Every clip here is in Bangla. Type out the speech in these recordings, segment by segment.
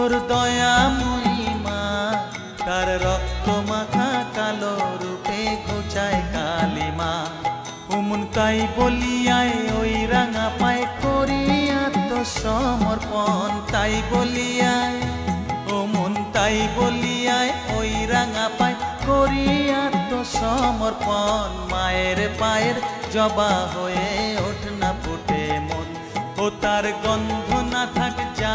তোর দয়া মহিমা, তার রক্ত মাখা কালো রূপে ঘুচায় কালিমা। উমন তাই বলিয়ায় ওই রাঙা পায় করিয়া তো সমর্পণ তাই বলিয়ায় ও মন তাই বলিয়ায় ওই রাঙা পায় করিয়া তো সমর্পণ মায়ের পায়ের জবা হয়ে ওঠ না ফুটে মন। ও তার গন্ধ না থাক যা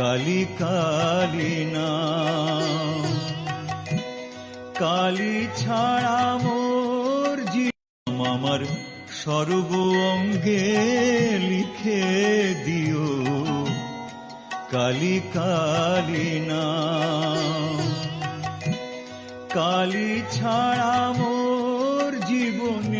কালি কালি না। কালি ছাড়া মোর জীবন আমার সর্ব অঙ্গে লিখে দিও। কালি কালি না। কালি ছাড়া মোর জীবনে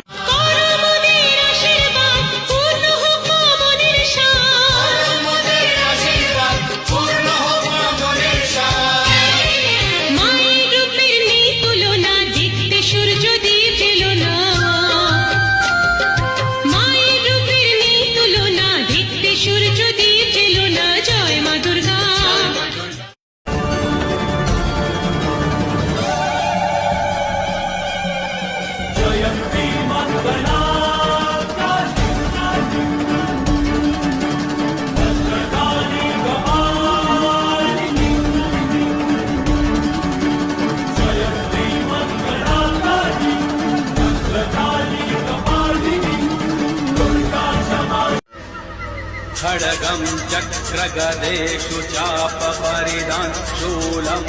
खड्गं चक्रगदेषु चापपरिदान् शूलं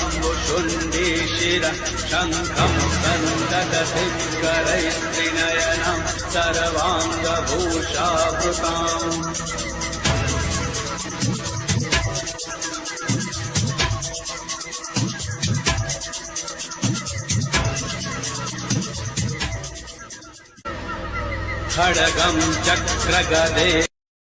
शुण्डीशिर शङ्खं सन्ददसिद्गरैस्त्रिनयनं सर्वाङ्गभूषावृताम्। खड्गं चक्रगदे